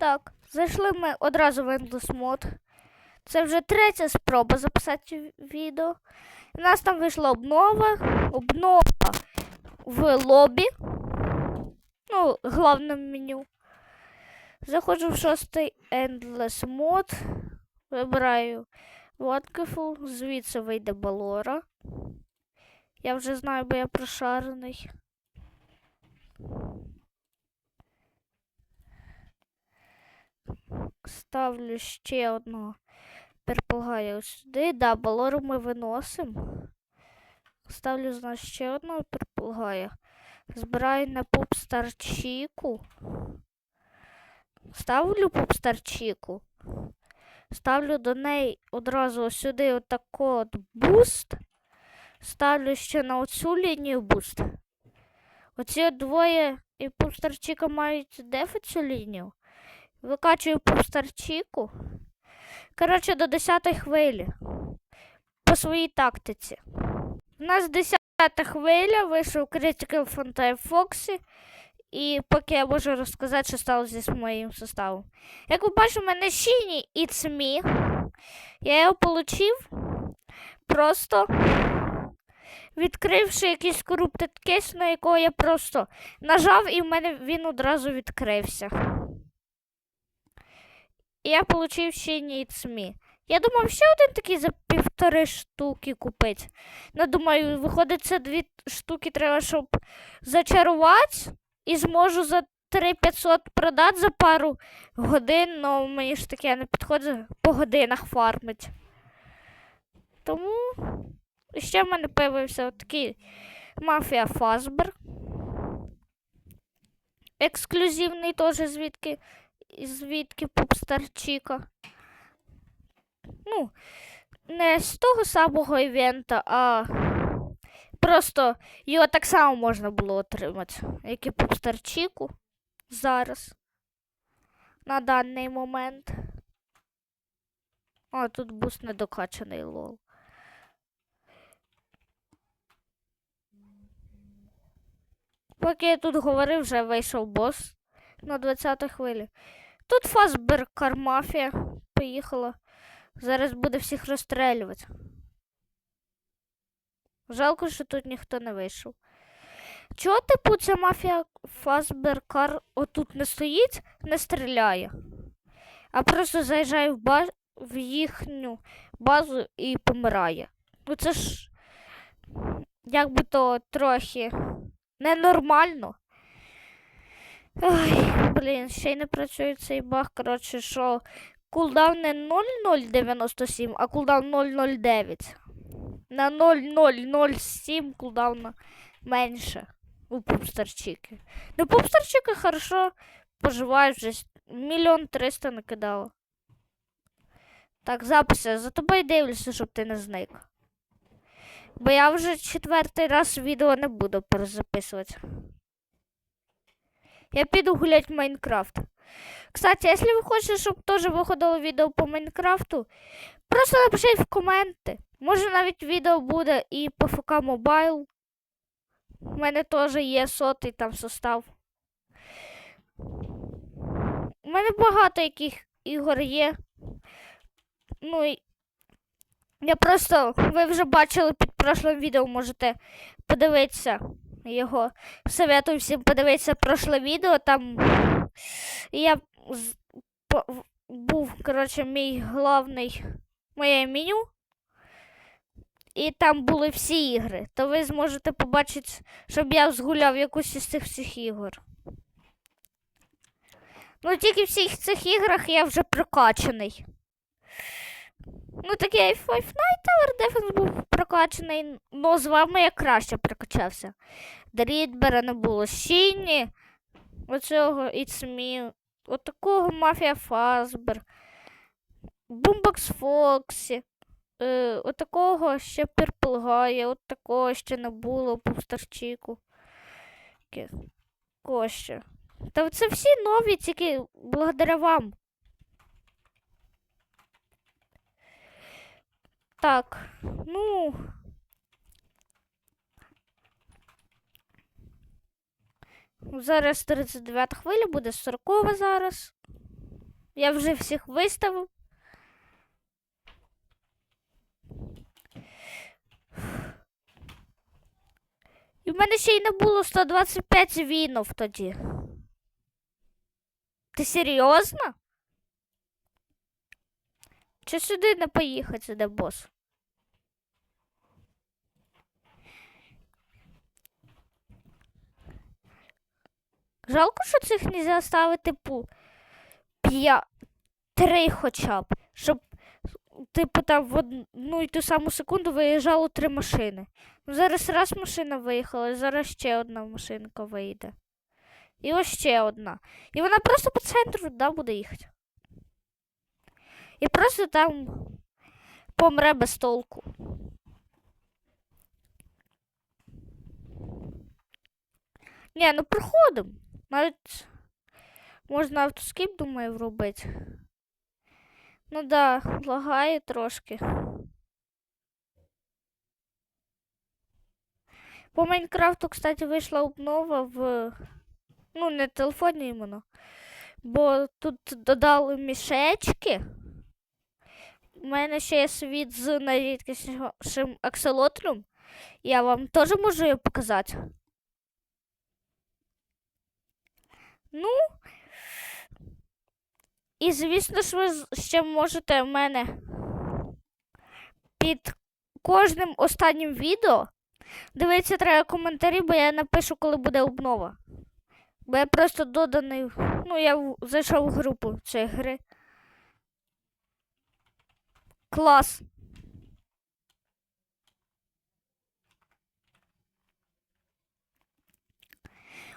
Так, зайшли ми одразу в Endless Mod. Це вже третя спроба записати відео. У нас там вийшла обнова. Обнова в лобі. Ну, головне меню. Заходжу в шостий Endless Mod. Вибираю Wonderful. Звідси вийде Балора. Я вже знаю, бо я прошарений. Ставлю ще одного перпугая сюди. Да, балору ми виносимо. Ставлю, значить, ще одного перпугая. Збираю на пупстарчику. Ставлю пупстарчику. Ставлю до неї одразу сюди отако от буст. Ставлю ще на оцю лінію буст. Оці двоє і пупстарчика мають дефи цю лінію. Викачую пупстарчику. Коротше, до 10 хвилі. По своїй тактиці. У нас 10 хвиля вийшов Critical Fontime Foxy. І поки я можу розказати, що сталося з моїм составом. Як ви бачите, у мене Шіні It's Me. Я його отримав просто відкривши якийсь corrupted кейс, на якого я просто нажав, і в мене він одразу відкрився. І я отримав It's Me. Я думав, ще один такий за півтори штуки купити. Ну, думаю, виходить, це дві штуки треба, щоб зачарувати, і зможу за 3500 продати за пару годин, але мені ж таке не підходить по годинах фармить. Тому ще в мене появився такий мафія Фазбер. Ексклюзивний теж звідки, звідки Попстарчика. Ну, не з того самого івента, а просто його так само можна було отримати, як і Попстарчику зараз. На даний момент. О, тут буст недокачаний лол. Поки я тут говорив, вже вийшов бос на 20 хвилі. Тут Фасбер Кармафія поїхала. Зараз буде всіх розстрелювати. Жалко, що тут ніхто не вийшов. Чого, типу, ця мафія Фасберкар отут не стоїть, не стріляє, а просто заїжджає в, ба... в їхню базу і помирає. Ну це ж якби то трохи ненормально. Ой, блін, ще й не працює цей баг. Коротше, що кулдаун не 0097, а кулдаун 009. На 0007 кулдауна менше у пупстарчики. Ну, пупстарчики хорошо поживають вже мільйон триста накидало. Так, записи, за тобою дивлюся, щоб ти не зник. Бо я вже четвертий раз відео не буду перезаписувати. Я піду гулять в Майнкрафт. Кстати, якщо ви хочете, щоб теж виходило відео по Майнкрафту, просто напишіть в коменти. Може навіть відео буде і по ФК Mobile. У мене теж є сотий там состав. У мене багато яких ігор є. Ну і я просто, ви вже бачили під прошлим відео, можете подивитися його. Советую всім подивитися прошле відео. Там я був, коротше, мій головний моє меню. І там були всі ігри. То ви зможете побачити, щоб я згуляв якусь із цих всіх ігор. Ну, тільки в всіх цих іграх я вже прокачаний. Ну, такий Five Nights Tower Defense був прокачаний, але з вами я краще прокачався. Дрідбера не було. Шіні, оцього Me, отакого Мафія Фазбер, Бумбокс Фоксі, е, отакого ще Перплгає, от такого ще не було Пустарчику. Кого ще? Та це всі нові, тільки благодаря вам. Так, ну. Зараз 39 хвиля, буде 40 зараз. Я вже всіх виставив. І в мене ще й не було 125 вінов тоді. Ти серйозно? Чи сюди не поїхати, де бос? Жалко, що цих нельзя ставити по п'я... три хоча б, щоб типу там в одну і ту саму секунду виїжджало три машини. Ну, зараз раз машина виїхала, зараз ще одна машинка вийде. І ось ще одна. І вона просто по центру да, буде їхати. І просто там помре без толку. Ні, ну проходимо. Навіть можна автоскіп, думаю, вробити. Ну да, лагає трошки. По Майнкрафту, кстати, вийшла обнова в. Ну, не телефоні іменно. Бо тут додали мішечки. У мене ще є світ з найрідкіснішим акселотром. Я вам теж можу його показати. Ну. І, звісно ж, ви ще можете в мене під кожним останнім відео дивитися треба коментарі, бо я напишу, коли буде обнова. Бо я просто доданий. Ну, я зайшов в групу цієї гри. Клас.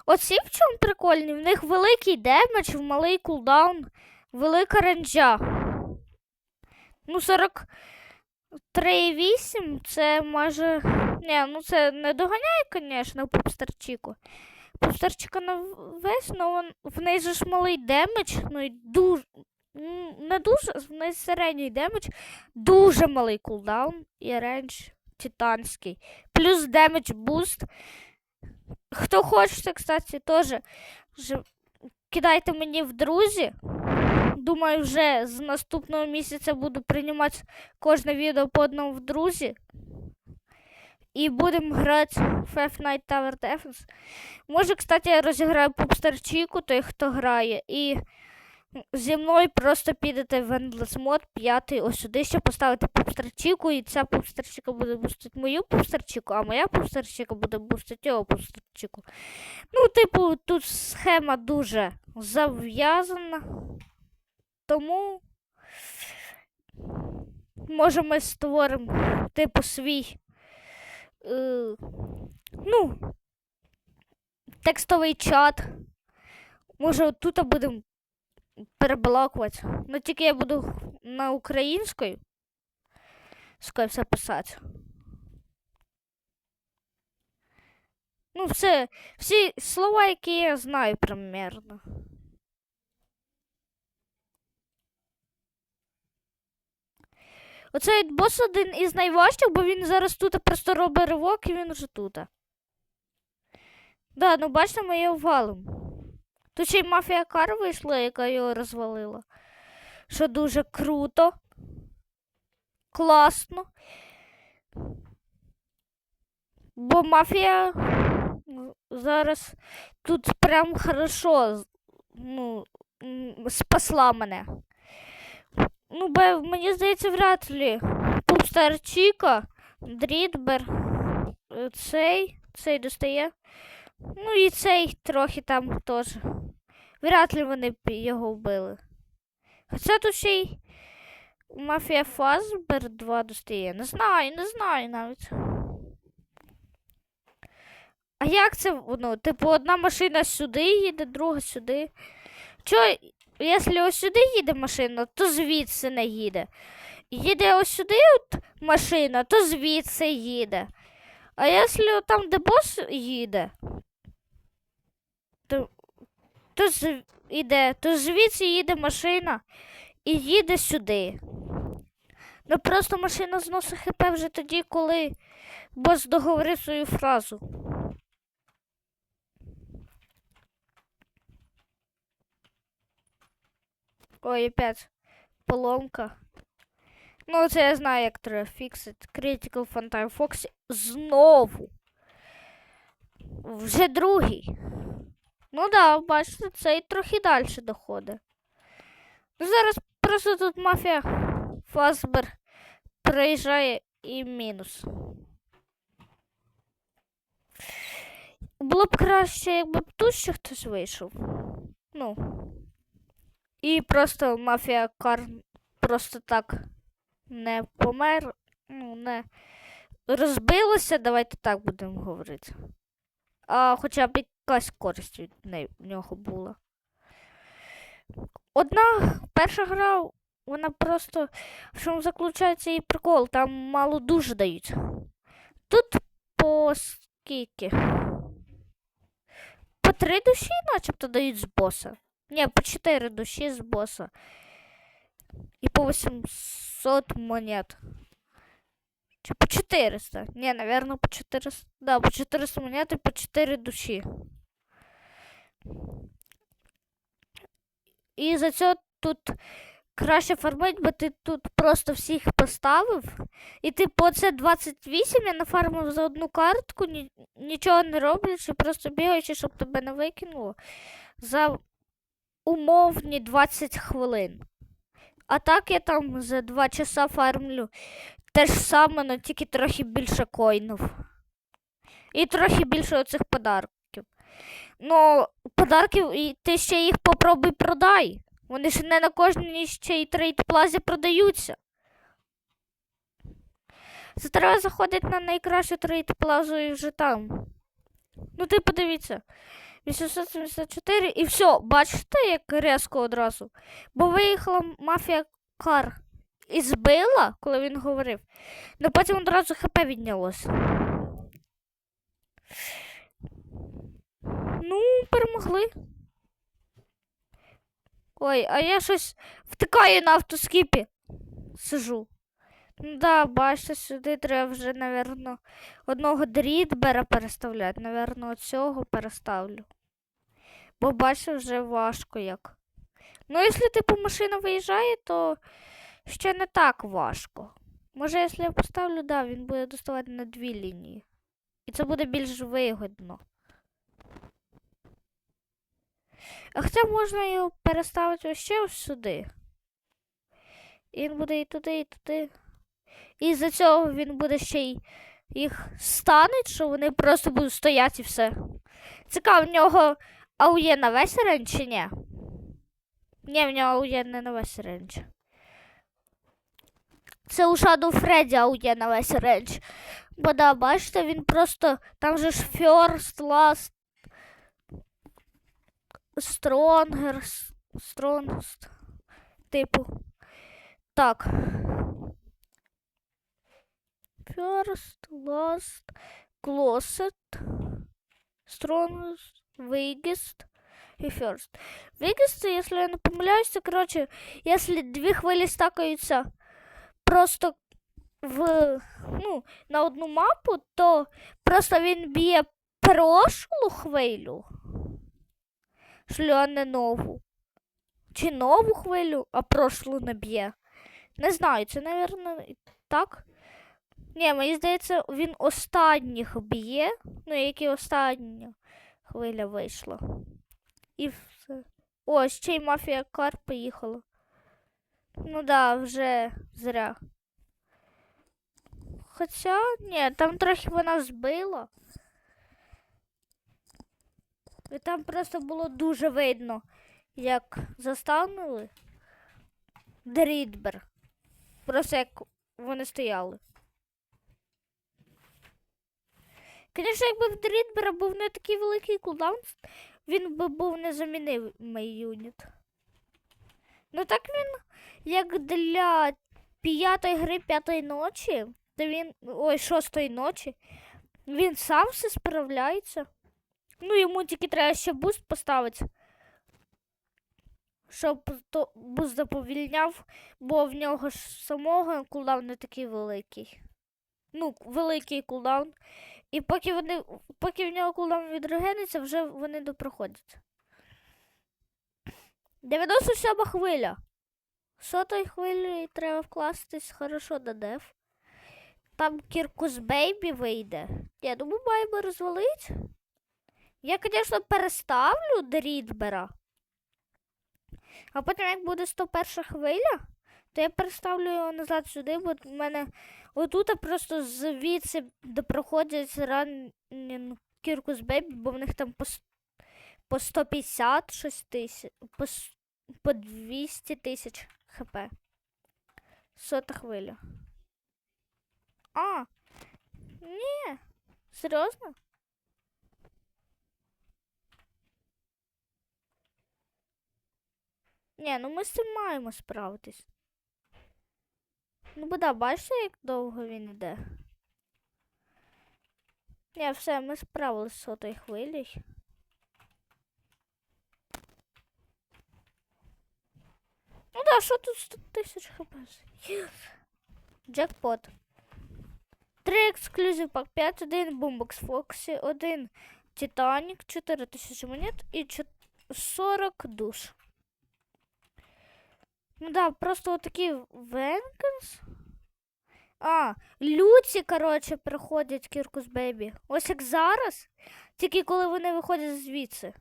Оці в чому прикольні? В них великий демедж, в малий кулдаун, велика ренджа. Ну, 43,8 це майже. Ні, ну це не доганяє, звісно, Пупстерчику. Пупстерчика на весь, але в неї ж малий демедж, ну і дуже. Не дуже, в неї середній демедж, дуже малий кулдаун і рендж титанський. Плюс демедж буст. Хто хоче, кстати, теж кидайте мені в друзі. Думаю, вже з наступного місяця буду приймати кожне відео по одному в друзі. І будемо грати в Five Nights Tower Defense. Може, кстати, я розіграю Пупстерчику, той, хто грає, і зі мною просто підете в Endless Mod 5 ось сюди, щоб поставити пупстерчику, і ця пупстерчика буде бустити мою пупстерчику, а моя пупстерчика буде бустити його пупстерчику. Ну, типу, тут схема дуже зав'язана. Тому може ми створимо типу свій е, ну, текстовий чат. Може, тут будемо перебалакувати. Ну тільки я буду на українською. Скажу все писати. Ну, все, всі слова, які я знаю примерно. Оцей бос один із найважчих, бо він зараз тут просто робить ривок і він вже тут. Да, ну бачите, ми його валим. Тут ще й мафія кар вийшла, яка його розвалила. Що дуже круто. Класно. Бо мафія зараз тут прям хорошо ну, спасла мене. Ну, бо мені здається, вряд ли. Пупстар Чіка, Дрідбер, е, цей, цей достає. Ну і цей трохи там теж. Вряд ли вони його вбили. Хоча тут ще й Мафія Фазбер 2 достає. Не знаю, не знаю навіть. А як це воно? Типу, одна машина сюди їде, друга сюди. Чо, якщо ось сюди їде машина, то звідси не їде. Їде ось сюди от машина, то звідси їде. А якщо там, де бос їде, то, то, з, іде, то звідси їде машина і їде сюди. Ну просто машина зносить хп вже тоді, коли бос договорив свою фразу. Ой, опять поломка. Ну, це я знаю, як треба фіксити. Critical Funtime Fox знову. Вже другий. Ну да, бачите, цей трохи далі доходить. Ну, зараз просто тут мафія Фасбер приїжджає і мінус. Було б краще, якби б тут ще хтось вийшов. Ну. І просто мафія Кар просто так не помер, ну, не розбилося, давайте так будемо говорити. А хоча б якась користь від неї в нього була. Одна перша гра, вона просто в чому заключається її прикол, там мало дуже дають. Тут по скільки? По три душі начебто дають з боса. Ні, по чотири душі з боса. І по 800 монет. Чи по 400? Ні, наверное, по 400. Да, по 400 монет і по 4 душі. І за це тут краще фармить, бо ти тут просто всіх поставив. І ти по це 28 я нафармив за одну картку, ні, нічого не роблячи, просто бігаючи, щоб тебе не викинуло. За умовні 20 хвилин. А так я там за 2 часа фармлю те ж саме, але тільки трохи більше коїнів. І трохи більше оцих подарків. Ну, подарків, і ти ще їх попробуй продай. Вони ж не на кожній ще й трейд плазі продаються. Це треба заходити на найкращу трейд плазу і вже там. Ну, ти подивіться. 874 і все, бачите, як резко одразу. Бо виїхала мафія Кар і збила, коли він говорив. Ну потім одразу ХП віднялося. Ну, перемогли. Ой, а я щось втикаю на автоскіпі. Сижу. Ну да, бачите, сюди треба вже, напевно, одного дрітбера переставляти. Наверно, оцього переставлю. Бо бачите, вже важко як. Ну, якщо типу машина виїжджає, то ще не так важко. Може, якщо я поставлю, да, він буде доставати на дві лінії. І це буде більш вигодно. А хоча можна його переставити ось ще ось сюди. І він буде і туди, і туди. І за цього він буде ще й їх стануть, що вони просто будуть стояти і все. Цікаво, в нього АУЄ на весь рейндж чи ні? Ні, в нього АУЄ не на весь рейндж. Це у Shadow Freddy АУЄ на весь рейндж. Бо да, бачите, він просто. Там же ж First, Last, Stronger, Strongest. Типу. Так. First, last, closet, strongest, weakest и first. Weakest, если я не помиляюсь, це, короче, если дві хвилі стакаються просто в, ну, на одну мапу, то просто він б'є прошлу хвилю, а не нову. Чи нову хвилю, а прошлу не б'є. Не знаю, це, напевно, так. Ні, мені здається, він останніх б'є. Ну, які остання хвиля вийшла. І все. О, ще й мафія кар поїхала. Ну да, вже зря. Хоча, ні, там трохи вона збила. І там просто було дуже видно, як заставнули Дрідбер. Просто як вони стояли. Звісно, якби в Дрідбера був не такий великий кулдаун, він би був незамінимий юніт. Ну так він, як для п'ятої гри п'ятої ночі, то він. Ой, шостої ночі, він сам все справляється. Ну, йому тільки треба ще буст поставити. Щоб то буст заповільняв, бо в нього ж самого кулдаун не такий великий. Ну, великий кулдаун. І поки вони, поки в нього кулдаун відрегениться, вже вони допроходять. 97 хвиля. Сотої хвилі треба вкластись хорошо до деф. Там Кіркус Бейбі вийде. Я думаю, маємо розвалити. Я, звісно, переставлю до Рідбера. А потім, як буде 101 хвиля, то я переставлю його назад сюди, бо в мене отут просто звідси проходять ранен Кіркус Бейбі, бо в них там по, по 150 щось тисяч, по, по 200 тисяч хп. Сота хвиля. А, ні, серйозно? Ні, ну ми з цим маємо справитись. Ну, бо да, бачите, як довго він іде? Ні, все, ми справились з сотою хвилею. Да, що тут 100 тисяч хп? Джекпот. Три ексклюзив пак 5, один бумбокс Фоксі, один Титанік, 4 тисячі монет і чот- 40 душ. Ну да, просто отакі Венкенс. А, Люці, коротше, приходять Кіркус Бейбі. Ось як зараз. Тільки коли вони виходять звідси.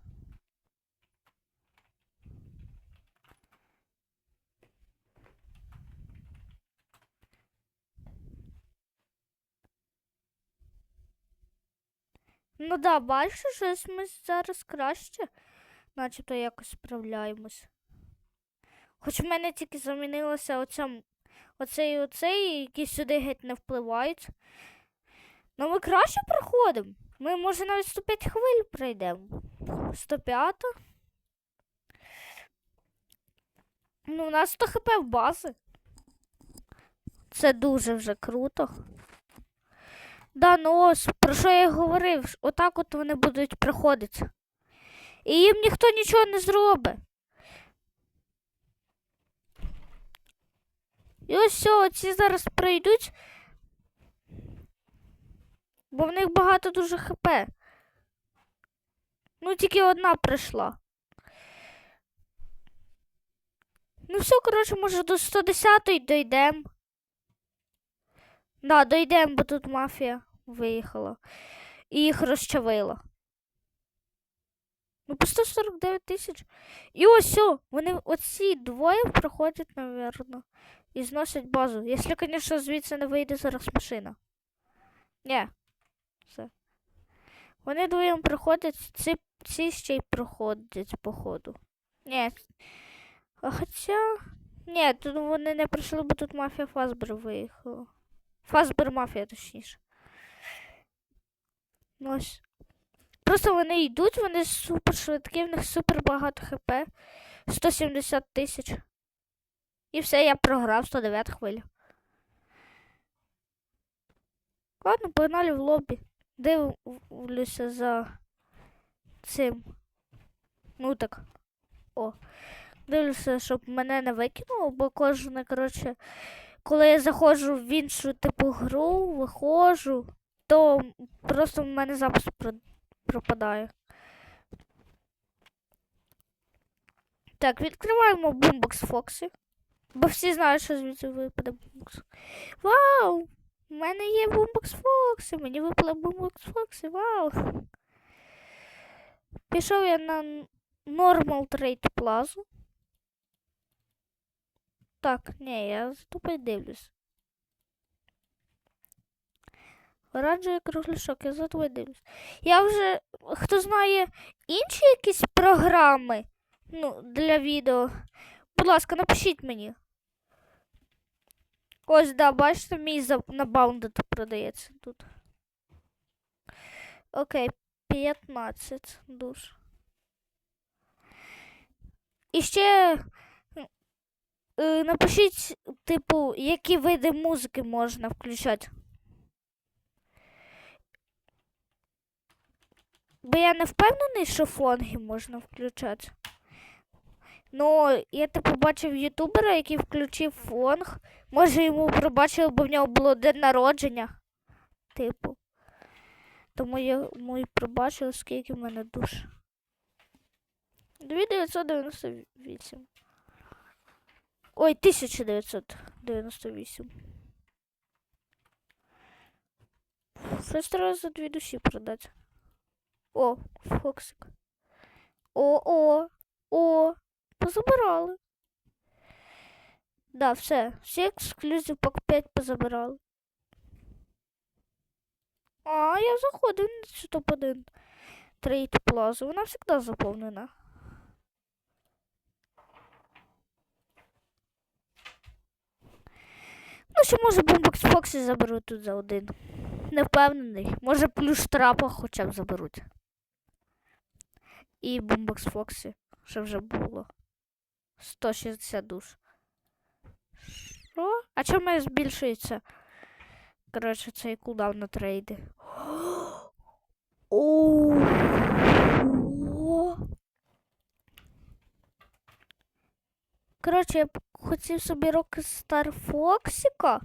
Ну да, бачиш, щось ми зараз краще, начебто якось справляємось. Хоч в мене тільки замінилося оця, і оцей, які сюди геть не впливають. Ну ми краще проходимо. Ми, може, навіть 105 хвиль пройдемо. 105. Ну, у нас 100 хп в бази. Це дуже вже круто. Да, ну ось, про що я говорив, отак от вони будуть приходити. І їм ніхто нічого не зробить. І ось все, ці зараз пройдуть, бо в них багато дуже хп. Ну, тільки одна прийшла. Ну все, коротше, може до 110-ї дійдемо. Да, дійдемо, бо тут мафія виїхала. І їх розчавила. Ну, по 149 тисяч. І ось все, вони оці двоє проходять, напевно, і зносять базу. Якщо, звісно, звідси не вийде зараз машина. Ні. Все. Вони двоєм проходять, ці, ці ще й проходять, походу. Ні. А Хоча. Ні, тут вони не прийшли, бо тут мафія Фазбер виїхала. Фазбер мафія, точніше. Ну, Ось. Просто вони йдуть, вони супер швидкі, в них супер багато хп. 170 тисяч. І все, я програв 109 хвилю. Ладно, погнали в лобі. Дивлюся за цим. Ну так. О. Дивлюся, щоб мене не викинуло, бо кожне, коротше, коли я заходжу в іншу типу гру, виходжу, то просто в мене запис пропадає. Так, відкриваємо Boombox Foxy. Бо всі знають, що звідси випаде Boombox. Вау! У мене є Boombox Foxy, мені випало Boombox Foxy, вау! Пішов я на Normal Trade Plaza. Так, ні, я тупо дивлюсь. Оранжевий кругляшок, я за тобою дивлюсь. Я вже, хто знає інші якісь програми ну, для відео, будь ласка, напишіть мені. Ось, да, бачите, мій на Bounded продається тут. Окей, 15 душ. І ще напишіть, типу, які види музики можна включати. Бо я не впевнений, що фонги можна включати. Ну, я типу бачив ютубера, який включив фонг. Може йому пробачили, бо в нього було день народження. Типу. Тому я йому і пробачив, скільки в мене душ. 2998. Ой, 1998. Щось треба за дві душі продати. О, Фоксик. О, о, позабирали. Да, все. Всі ексклюзив пак 5 позабирали. А, я заходив на цю топ-1. Трейд плазу. Вона завжди заповнена. Ще може бомбокс Фоксі заберуть тут за один. Не впевнений. Може плюс трапа хоча б заберуть. І бомбокс Фоксі. Що вже було. 160 душ. Що? А чому збільшується? Коротше, цей кулдаун на трейди. Коротше, хотів собі Rocket Фоксіка,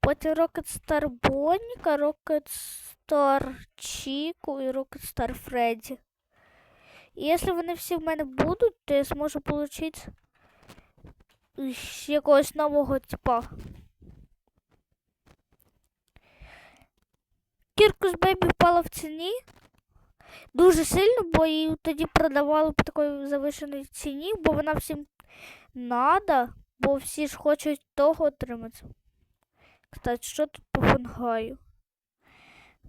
потім Rocket Боніка, Rocket Чіку і Rocket Фредді. І якщо вони всі в мене будуть, то я зможу отримати якогось нового типа. Кіркус Бейбі впала в ціні дуже сильно, бо її тоді продавали по такій завишеній ціні, бо вона всім надо, бо всі ж хочуть того отримати. Кстати, що тут по фунгаю?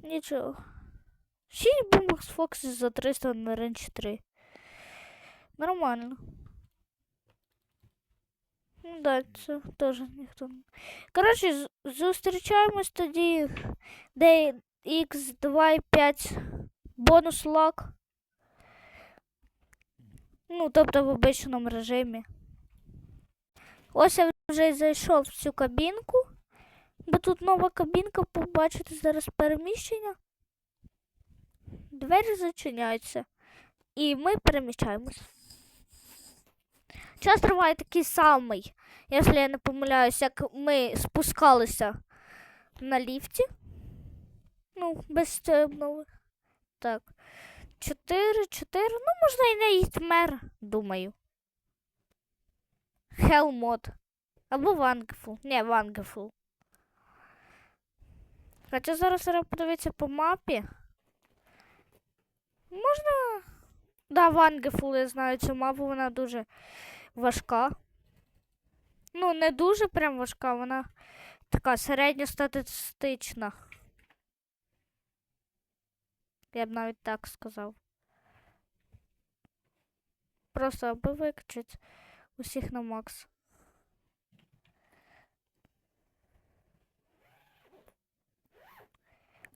Нічого. 6 бумбокс Фокс за 300 на ренч 3. Нормально. Ну да, це теж ніхто. не- Коротше, зустрічаємось тоді, де X2,5 бонус лак. Ну, тобто в обичному режимі. Ось я вже зайшов в цю кабінку, бо тут нова кабінка, побачите зараз переміщення. Двері зачиняються. І ми переміщаємось. Час триває такий самий, якщо я не помиляюсь, як ми спускалися на ліфті. Ну, без обнови. Так. Чотири, чотири. Ну, можна і не Ітмер, думаю. Хелмод. Або Вангефул. Ні, Вангефул. Хоча зараз треба подивитися по мапі. Можна. Да, Вангефул, я знаю цю мапу, вона дуже важка. Ну, не дуже прям важка, вона така середньостатистична. Я б навіть так сказав. Просто аби викачати усіх на макс.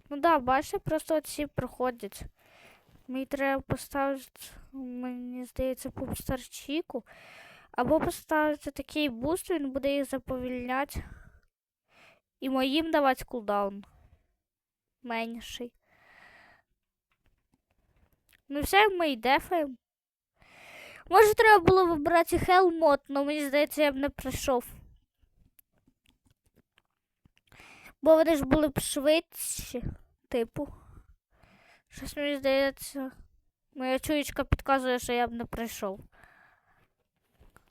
Ну да, бачите, просто оці проходять. Мені треба поставити, мені здається, по старчику. Або поставити такий буст, він буде їх заповільняти. І моїм давати кулдаун. Менший. Ну все, ми й дефаємо. Може, треба було вибрати Хелмот, але мені здається, я б не прийшов. Бо вони ж були б швидші, типу. Щось мені здається. Моя чуєчка підказує, що я б не прийшов.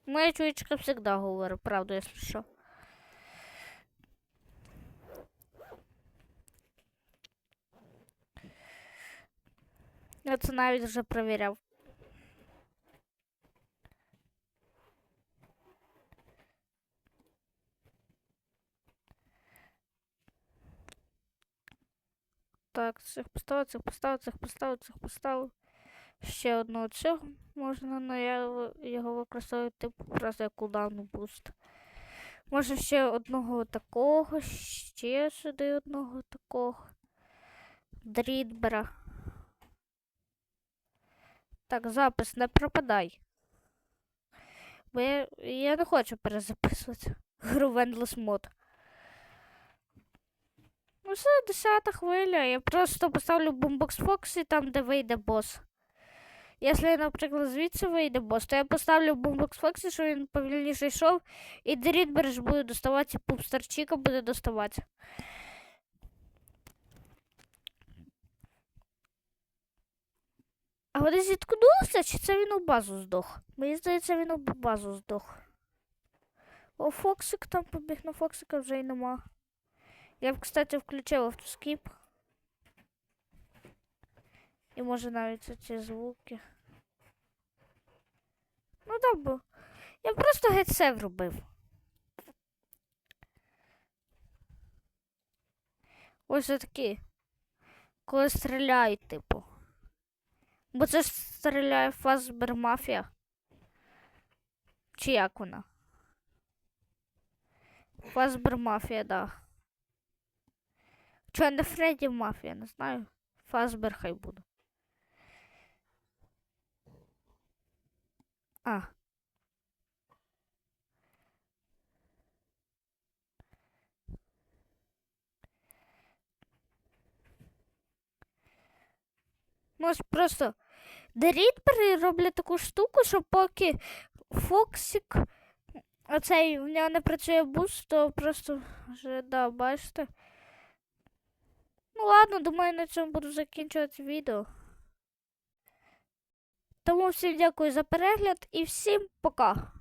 Моя чуєчка завжди говорить правду, якщо що. Я це навіть вже перевіряв. Так, цих поставив, цих поставив, цих поставив, цих поставив. Ще одного цього можна, але я його- використовую типу просто як кулдаун буст. Може ще одного такого, ще сюди одного такого. Дрідбера. Так, запис, не пропадай. Бо я, я не хочу перезаписувати гру в Endless Mod. Ну все, десята хвиля. Я просто поставлю бомбокс Фоксі там, де вийде бос. Якщо, наприклад, звідси вийде бос, то я поставлю бомбокс Фоксі, щоб він повільніше йшов, і Дрідберж буде доставати, і пупстарчика буде доставати. А вони зіткнулися, чи це він у базу здох? Мені здається, він у базу здох. О, Фоксик там побіг, на Фоксика вже й нема. Я б, кстати, включив автоскіп. І може навіть ці звуки. Ну так бо. Я просто геть все вробив. Ось такі. Коли стріляють, типу. Бо це ж стріляє Фазбер Мафія. Чи як вона? Фазбер Мафія, да. Чого не Фредді Мафія, не знаю. Фазбер хай буде. А. Ну, ось просто Дерітпери роблять таку штуку, що поки Фоксик, оцей в нього не працює буст, то просто вже, да, бачите. Ну ладно, думаю, на цьому буду закінчувати відео. Тому всім дякую за перегляд і всім пока.